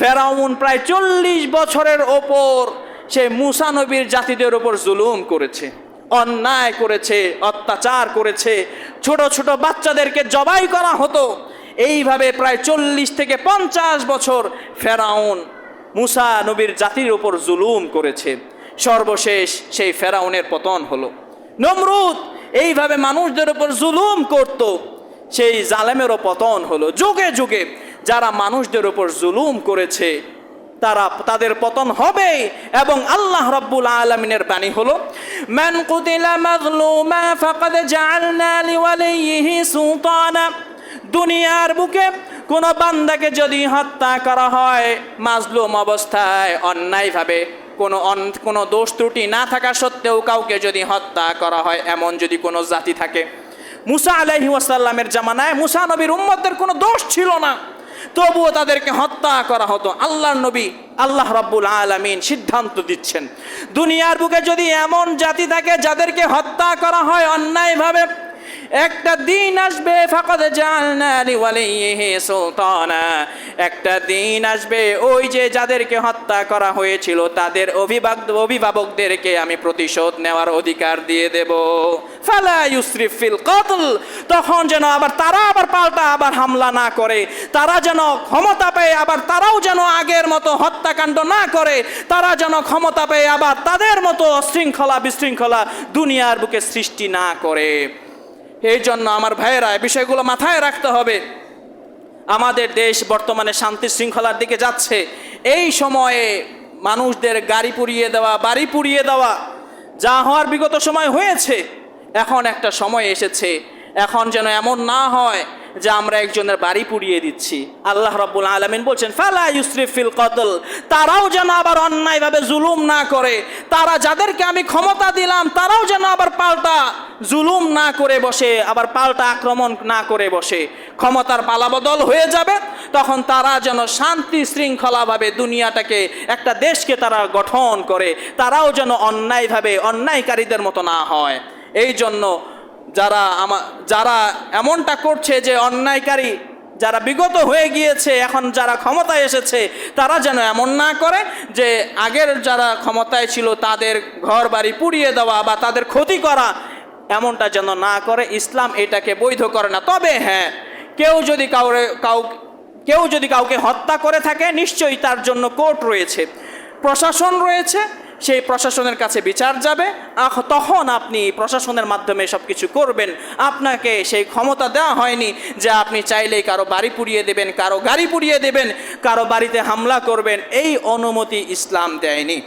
ফেরাউন প্রায় চল্লিশ বছরের ওপর সে মুসা নবীর জাতিদের ওপর জুলুম করেছে, অন্যায় করেছে, অত্যাচার করেছে, ছোট ছোট বাচ্চাদেরকে জবাই করা হতো। এইভাবে প্রায় চল্লিশ থেকে পঞ্চাশ বছর ফেরাউন মুসা নবীর জাতির ওপর জুলুম করেছে। সর্বশেষ সেই ফেরাউনের পতন হলো। নমরুদ এইভাবে মানুষদের ওপর জুলুম করত, সেই জালেমেরও পতন হলো। যুগে যুগে যারা মানুষদের উপর জুলুম করেছে, তারা, তাদের পতন হবে এবং আল্লাহ রব্বুল আলমিনের বাণী হলো, মান কুতিলা মাজলুমা ফাকাদ জাআলনা লিওয়ালিহি সুলতানা। দুনিয়ার বুকে কোন বান্দাকে যদি হত্যা করা হয়, মাজলুম অবস্থায় অন্যায়ভাবে, কোনো কোনো দোষ ত্রুটি না থাকা সত্ত্বেও কাউকে যদি হত্যা করা হয়, এমন যদি কোনো জাতি থাকে। মুসা আলাইহি ওয়াসাল্লামের জামানায় মুসা নবীর উম্মতদের কোনো দোষ ছিল না। তবুও তাদেরকে হত্যা করা হতো। আল্লাহ নবী আল্লাহ রাব্বুল আলমিন সিদ্ধান্ত দিচ্ছেন। দুনিয়ার বুকে যদি এমন জাতি থাকে যাদেরকে হত্যা করা হয় অন্যায়ভাবে একটা দিন আসবে ফাকাদ জালনা লিওয়ালিহি সুলতানা। একটা দিন আসবে ওই যে যাদেরকে হত্যা করা হয়েছিল, তাদের অভিভাবক অভিভাবকদেরকে আমি প্রতিশোধ নেওয়ার অধিকার দিয়ে দেব। ফালা ইউসরিফ ফিল কতল। তখন যেন আবার তারা আবার পাল্টা আবার হামলা না করে, তারা যেন ক্ষমতা পেয়ে আবার তারাও যেন আগের মতো হত্যাকাণ্ড না করে, তারা যেন ক্ষমতা পেয়ে আবার তাদের মতো শৃঙ্খলা বিশৃঙ্খলা দুনিয়ার বুকে সৃষ্টি না করে। এই জন্য আমার ভাইয়েরা বিষয়গুলো মাথায় রাখতে হবে। আমাদের দেশ বর্তমানে শান্তি শৃঙ্খলার দিকে যাচ্ছে। এই সময়ে মানুষদের গাড়ি পুড়িয়ে দেওয়া, বাড়ি পুড়িয়ে দেওয়া যা হওয়ার বিগত সময় হয়েছে, এখন একটা সময় এসেছে। এখন যেন এমন না হয় যে আমরা একজনের বাড়ি পুড়িয়ে দিচ্ছি। আল্লাহ রব্বুল আলমিন বলছেন, ফালা ইউসরিফ ফিল কতল তারাও যেন আবার অন্যায়ভাবে জুলুম না করে। তারা যাদেরকে আমি ক্ষমতা দিলাম, তারাও যেন আবার পাল্টা জুলুম না করে বসে, আবার পাল্টা আক্রমণ না করে বসে। ক্ষমতার পালাবদল হয়ে যাবে, তখন তারা যেন শান্তি শৃঙ্খলাভাবে দুনিয়াটাকে, একটা দেশকে তারা গঠন করে। তারাও যেন অন্যায়ভাবে, অন্যায়কারীদের মতো না হয়। এই জন্য যারা আমা, যারা এমনটা করছে যে অন্যায়কারী যারা বিগত হয়ে গিয়েছে, এখন যারা ক্ষমতায় এসেছে, তারা যেন এমন না করে যে আগের যারা ক্ষমতায় ছিল তাদের ঘর বাড়ি পুড়িয়ে দেওয়া বা তাদের ক্ষতি করা, এমনটা যেন না করে। ইসলাম এটাকে বৈধ করে না। তবে হ্যাঁ কেউ যদি কাউরে, কাউ, কেউ যদি কাউকে হত্যা করে থাকে, নিশ্চয়ই তার জন্য কোর্ট রয়েছে। প্রশাসন রয়েছে সেই প্রশাসনের কাছে বিচার যাবে তখন আপনি প্রশাসনের মাধ্যমে সব কিছু করবেন। আপনাকে সেই ক্ষমতা দেওয়া হয়নি যে আপনি চাইলেই কারও বাড়ি পুড়িয়ে দেবেন, কারও গাড়ি পুড়িয়ে দেবেন, কারও বাড়িতে হামলা করবেন। এই অনুমতি ইসলাম দেয়নি।